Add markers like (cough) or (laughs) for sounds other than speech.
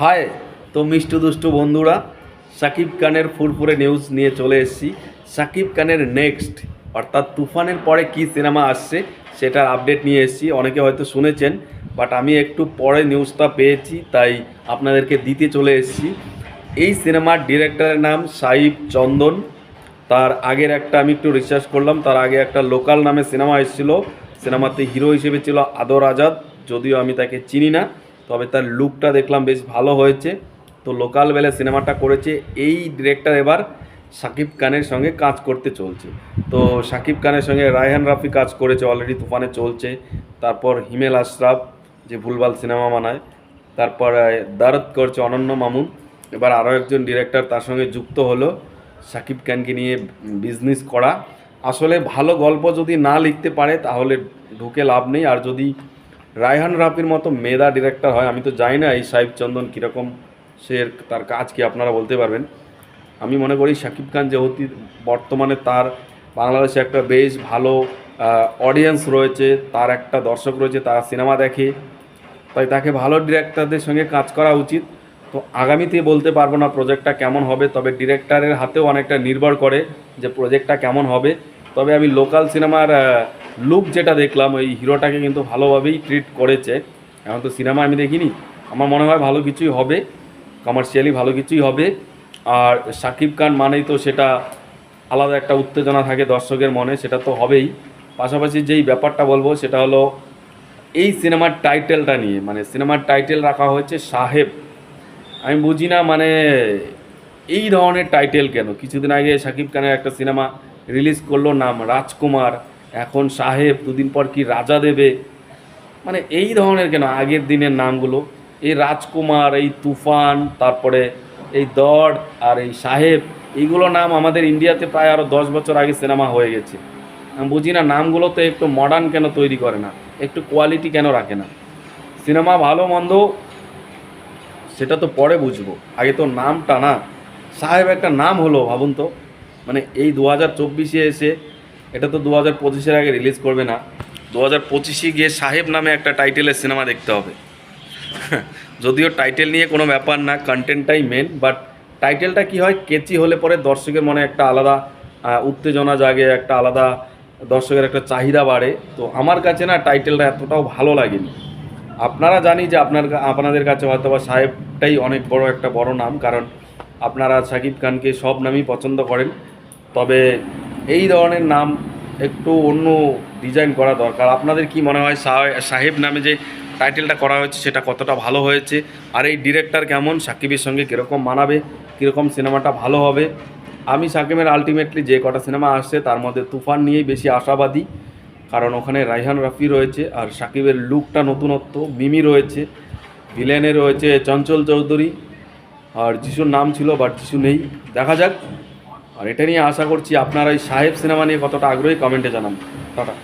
হায়, তো মিষ্টু দুষ্টু বন্ধুরা, সাকিব খানের ফুরফুরে নিউজ নিয়ে চলে এসেছি। সাকিব খানের নেক্সট অর্থাৎ তুফানের পরে কি সিনেমা আসছে, সেটার আপডেট নিয়ে এসেছি। অনেকে হয়তো শুনেছেন বাট আমি একটু পরে নিউজটা পেয়েছি, তাই আপনাদেরকে দিতে চলে এসেছি। এই সিনেমার ডিরেক্টরের নাম সাইব চন্দন। তার আগের একটা আমি একটু রিসার্চ করলাম, তার আগে একটা লোকাল নামে সিনেমা এসেছিল। সিনেমাতে হিরো হিসেবে ছিল আদর আজাদ, যদিও আমি তাকে চিনি না। তবে তার লুকটা দেখলাম বেশ ভালো হয়েছে। তো লোকাল বেলে সিনেমাটা করেছে। এই ডিরেক্টর এবার সাকিব খানের সঙ্গে কাজ করতে চলছে। তো সাকিব খানের সঙ্গে রায়হান রাফি কাজ করেছে অলরেডি তুফানে চলছে। তারপর হিমেল আশরাফ, যে ভুলভাল সিনেমা বানায়। তারপর দারদ করছে অনন্য মামুন। এবার আরও একজন ডিরেক্টর তার সঙ্গে যুক্ত হলো সাকিব খানকে নিয়ে বিজনেস করা। আসলে ভালো গল্প যদি না লিখতে পারে, তাহলে ঢুকে লাভ নেই। আর যদি রায়হান রাফির মতো মেধা ডিরেক্টর হয়। আমি তো জানি না এই সাহিব চন্দন কীরকম সে তার কাজ কি আপনারা বলতে পারবেন। আমি মনে করি শাকিব খান যেহেতু বর্তমানে তার বাংলাদেশে একটা বেশ ভালো অডিয়েন্স রয়েছে, তার একটা দর্শক রয়েছে, তার সিনেমা দেখে। তাই তাকে ভালো ডিরেক্টরদের সঙ্গে কাজ করা উচিত। তো আগামীতে বলতে পারব না প্রজেক্টটা কেমন হবে, তবে ডিরেক্টরের হাতেও অনেকটা নির্ভর করে যে প্রজেক্টটা কেমন হবে। তবে আমি লোকাল সিনেমার লুক যেটা দেখলাম, ওই হিরোটাকে কিন্তু ভালোভাবেই ট্রিট করেছে। এখন তো সিনেমা আমি দেখিনি। আমার মনে হয় ভালো কিছুই হবে কমার্শিয়ালি ভালো কিছুই হবে। আর সাকিব খান মানেই তো সেটা আলাদা একটা উত্তেজনা থাকে দর্শকের মনে, সেটা তো হবেই। পাশাপাশি যেই ব্যাপারটা বলব, সেটা হলো এই সিনেমার টাইটেলটা নিয়ে মানে সিনেমার টাইটেল রাখা হয়েছে সাহেব। আমি বুঝি না মানে এই ধরনের টাইটেল কেন? কিছুদিন আগে শাকিব খানের একটা সিনেমা রিলিজ করল, নাম রাজকুমার। এখন সাহেব দুদিন পর কি রাজা দেবে? মানে এই ধরনের কেন? আগের দিনের নামগুলো। এই রাজকুমার, এই তুফান, তারপরে এই দড় আর এই সাহেব, এইগুলো নাম আমাদের ইন্ডিয়াতে প্রায় আরও দশ বছর আগে সিনেমা হয়ে গেছে। আমি বুঝি না নামগুলো তো একটু মডার্ন কেন তৈরি করে না? একটু কোয়ালিটি কেন রাখে না? সিনেমা ভালো, মন্দ, সেটা তো পরে বুঝব। আগে তো নামটা না। সাহেব একটা নাম হলো, ভাবুন তো। মানে এই দু হাজার চব্বিশে এসে এটা তো দু হাজার পঁচিশের আগে রিলিজ করবে না। দু হাজার পঁচিশে গিয়ে সাহেব নামে একটা টাইটেলের সিনেমা দেখতে হবে। (laughs) যদিও টাইটেল নিয়ে কোনো ব্যাপার না কন্টেন্টটাই মেন বাট টাইটেলটা কি হয়, কেচি হলে পরে দর্শকের মনে একটা আলাদা উত্তেজনা জাগে, একটা আলাদা দর্শকের একটা চাহিদা বাড়ে। তো আমার কাছে না টাইটেলটা এতটাও ভালো লাগেনি। আপনারা জানি যে আপনার আপনাদের কাছে হয়তো বা সাহেবটাই অনেক বড় একটা বড় নাম, কারণ আপনারা শাকিব খানকে সব নামই পছন্দ করেন। তবে এই ধরনের নাম একটু অন্য ডিজাইন করা দরকার। আপনাদের কি মনে হয় সাহে- সাহেব নামে যে টাইটেলটা করা হয়েছে, সেটা কতটা ভালো হয়েছে? আর এই ডিরেক্টর কেমন? সাকিবের সঙ্গে কীরকম মানাবে? কীরকম সিনেমাটা ভালো হবে? আমি সাকিবের আলটিমেটলি যে কটা সিনেমা আসছে, তার মধ্যে তুফান নিয়েই বেশি আশাবাদী। কারণ ওখানে রাইহান রাফি রয়েছে, আর সাকিবের লুকটা নতুনত্ব। মিমি রয়েছে ভিলেনে রয়েছে চঞ্চল চৌধুরী। আর যিশুর নাম ছিল বাট যিশু নেই। দেখা যাক। আর এটা নিয়ে আশা করছি আপনারা ওই সাহেব সিনেমা নিয়ে কতটা আগ্রহী কমেন্টে জানান। টাটা।